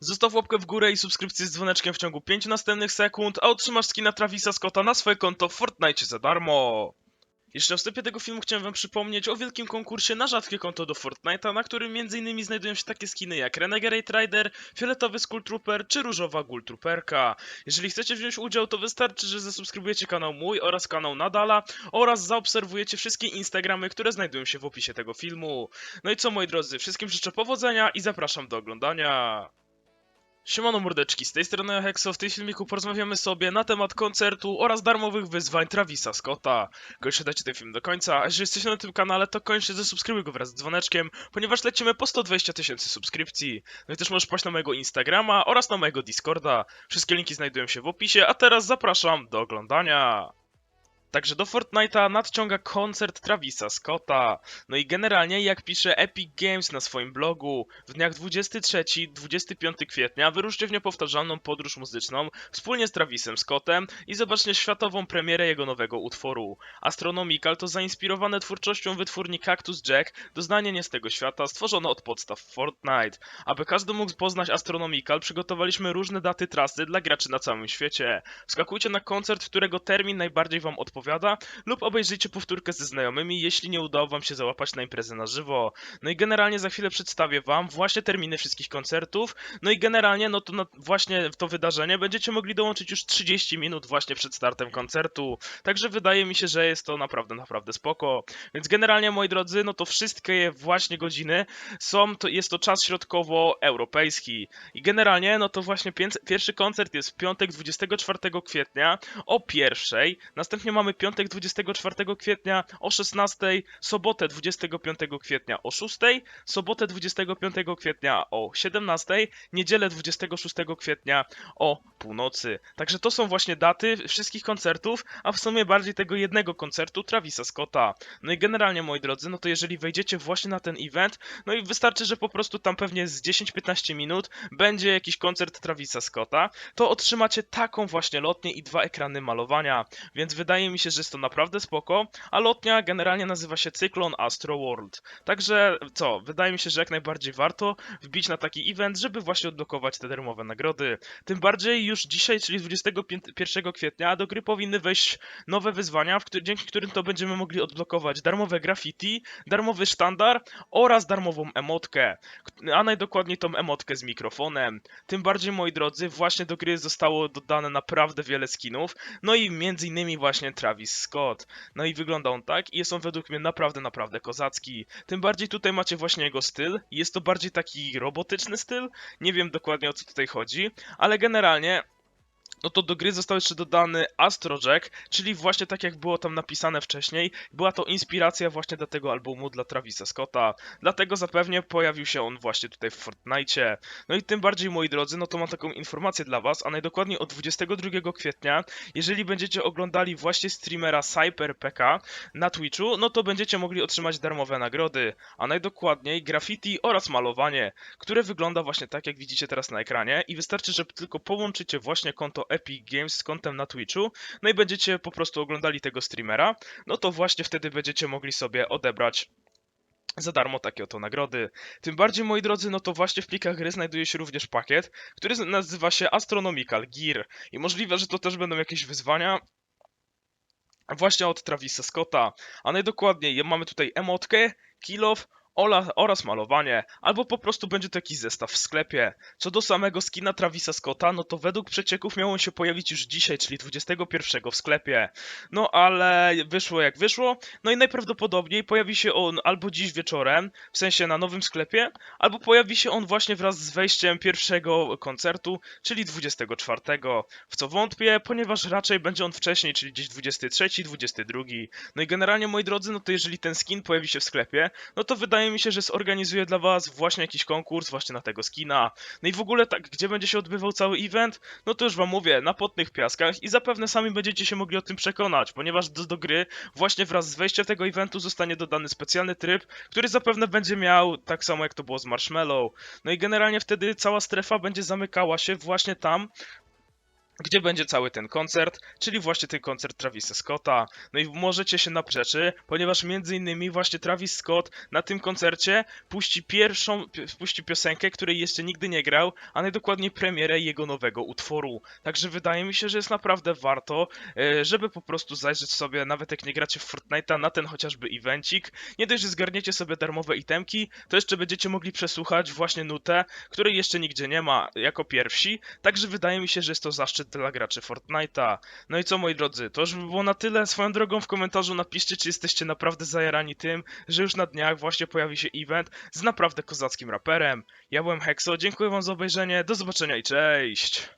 Zostaw łapkę w górę i subskrypcję z dzwoneczkiem w ciągu 5 następnych sekund, a otrzymasz skina Travisa Scotta na swoje konto w Fortnite za darmo. Jeszcze na wstępie tego filmu chciałem wam przypomnieć o wielkim konkursie na rzadkie konto do Fortnite'a, na którym m.in. znajdują się takie skiny jak Renegade Rider, Fioletowy Skull Trooper czy Różowa Ghoul Trooperka. Jeżeli chcecie wziąć udział, to wystarczy, że zasubskrybujecie kanał mój oraz kanał Nadala oraz zaobserwujecie wszystkie Instagramy, które znajdują się w opisie tego filmu. No i co moi drodzy, wszystkim życzę powodzenia i zapraszam do oglądania. Siemano mordeczki, z tej strony Hexo, w tym filmiku porozmawiamy sobie na temat koncertu oraz darmowych wyzwań Travisa Scotta. Koniecznie dajcie ten film do końca, a jeżeli jesteście na tym kanale, to koniecznie zasubskrybuj go wraz z dzwoneczkiem, ponieważ lecimy po 120 tysięcy subskrypcji. No i też możesz paść na mojego Instagrama oraz na mojego Discorda. Wszystkie linki znajdują się w opisie, a teraz zapraszam do oglądania. Także do Fortnite'a nadciąga koncert Travisa Scotta. No i generalnie, jak pisze Epic Games na swoim blogu, w dniach 23-25 kwietnia wyruszcie w niepowtarzalną podróż muzyczną wspólnie z Travisem Scottem i zobaczcie światową premierę jego nowego utworu. Astronomical to zainspirowane twórczością wytwórni Cactus Jack doznanie nie z tego świata stworzone od podstaw Fortnite. Aby każdy mógł poznać Astronomical, przygotowaliśmy różne daty trasy dla graczy na całym świecie. Skakujcie na koncert, którego termin najbardziej wam odpowiada lub obejrzyjcie powtórkę ze znajomymi, jeśli nie udało wam się załapać na imprezę na żywo. No i generalnie za chwilę przedstawię wam właśnie terminy wszystkich koncertów. No i generalnie, no to na właśnie to wydarzenie będziecie mogli dołączyć już 30 minut właśnie przed startem koncertu. Także wydaje mi się, że jest to naprawdę, naprawdę spoko. Więc generalnie, moi drodzy, no to wszystkie właśnie godziny są, to jest to czas środkowo-europejski. I generalnie, no to właśnie pierwszy koncert jest w piątek 24 kwietnia o pierwszej. Następnie mamy piątek 24 kwietnia o 16, sobotę 25 kwietnia o 6, sobotę 25 kwietnia o 17, niedzielę 26 kwietnia o północy. Także to są właśnie daty wszystkich koncertów, a w sumie bardziej tego jednego koncertu Travisa Scotta. No i generalnie, moi drodzy, no to jeżeli wejdziecie właśnie na ten event, no i wystarczy, że po prostu tam pewnie z 10-15 minut będzie jakiś koncert Travisa Scotta, to otrzymacie taką właśnie lotnię i dwa ekrany malowania. Więc wydaje mi się, że jest to naprawdę spoko, a lotnia generalnie nazywa się Cyclone Astro World. Także co, wydaje mi się, że jak najbardziej warto wbić na taki event, żeby właśnie odblokować te darmowe nagrody. Tym bardziej już dzisiaj, czyli 21 kwietnia, do gry powinny wejść nowe wyzwania, dzięki którym to będziemy mogli odblokować darmowe graffiti, darmowy sztandar oraz darmową emotkę, a najdokładniej tą emotkę z mikrofonem. Tym bardziej, moi drodzy, właśnie do gry zostało dodane naprawdę wiele skinów, no i między innymi właśnie Travis Scott. No i wygląda on tak i jest on według mnie naprawdę, naprawdę kozacki. Tym bardziej tutaj macie właśnie jego styl. Jest to bardziej taki robotyczny styl. Nie wiem dokładnie o co tutaj chodzi, ale generalnie no to do gry został jeszcze dodany Astrojack, czyli właśnie tak jak było tam napisane wcześniej, była to inspiracja właśnie do tego albumu dla Travisa Scotta. Dlatego zapewne pojawił się on właśnie tutaj w Fortnite. No i tym bardziej, moi drodzy, no to mam taką informację dla was, a najdokładniej od 22 kwietnia, jeżeli będziecie oglądali właśnie streamera CyberPK na Twitchu, no to będziecie mogli otrzymać darmowe nagrody, a najdokładniej graffiti oraz malowanie, które wygląda właśnie tak, jak widzicie teraz na ekranie i wystarczy, że tylko połączycie właśnie konto Epic Games z kontem na Twitchu, no i będziecie po prostu oglądali tego streamera, no to właśnie wtedy będziecie mogli sobie odebrać za darmo takie oto nagrody. Tym bardziej, moi drodzy, no to właśnie w plikach gry znajduje się również pakiet, który nazywa się Astronomical Gear i możliwe, że to też będą jakieś wyzwania, właśnie od Travisa Scotta. A najdokładniej mamy tutaj emotkę, kill off oraz malowanie, albo po prostu będzie to jakiś zestaw w sklepie. Co do samego skina Travisa Scotta, no to według przecieków miał on się pojawić już dzisiaj, czyli 21 w sklepie. No ale wyszło jak wyszło, no i najprawdopodobniej pojawi się on albo dziś wieczorem, w sensie na nowym sklepie, albo pojawi się on właśnie wraz z wejściem pierwszego koncertu, czyli 24. W co wątpię, ponieważ raczej będzie on wcześniej, czyli gdzieś 23, 22. No i generalnie, moi drodzy, no to jeżeli ten skin pojawi się w sklepie, no to wydaje mi się, że zorganizuję dla was właśnie jakiś konkurs właśnie na tego skina. No i w ogóle tak, gdzie będzie się odbywał cały event, no to już wam mówię, na potnych piaskach i zapewne sami będziecie się mogli o tym przekonać, ponieważ do, do gry właśnie wraz z wejściem tego eventu zostanie dodany specjalny tryb, który zapewne będzie miał tak samo jak to było z Marshmallow. No i generalnie wtedy cała strefa będzie zamykała się właśnie tam, gdzie będzie cały ten koncert, czyli właśnie ten koncert Travisa Scotta. No i możecie się napić rzeczy, ponieważ między innymi właśnie Travis Scott na tym koncercie puści pierwszą, pi- puści piosenkę, której jeszcze nigdy nie grał, a najdokładniej premierę jego nowego utworu. Także wydaje mi się, że jest naprawdę warto, e, żeby po prostu zajrzeć sobie, nawet jak nie gracie w Fortnite'a, na ten chociażby evencik. Nie dość, że zgarniecie sobie darmowe itemki, to jeszcze będziecie mogli przesłuchać właśnie nutę, której jeszcze nigdzie nie ma, jako pierwsi. Także wydaje mi się, że jest to zaszczyt dla graczy Fortnite'a. No i co moi drodzy, to już by było na tyle. Swoją drogą w komentarzu napiszcie, czy jesteście naprawdę zajarani tym, że już na dniach właśnie pojawi się event z naprawdę kozackim raperem. Ja byłem Hexo, dziękuję wam za obejrzenie, do zobaczenia i cześć!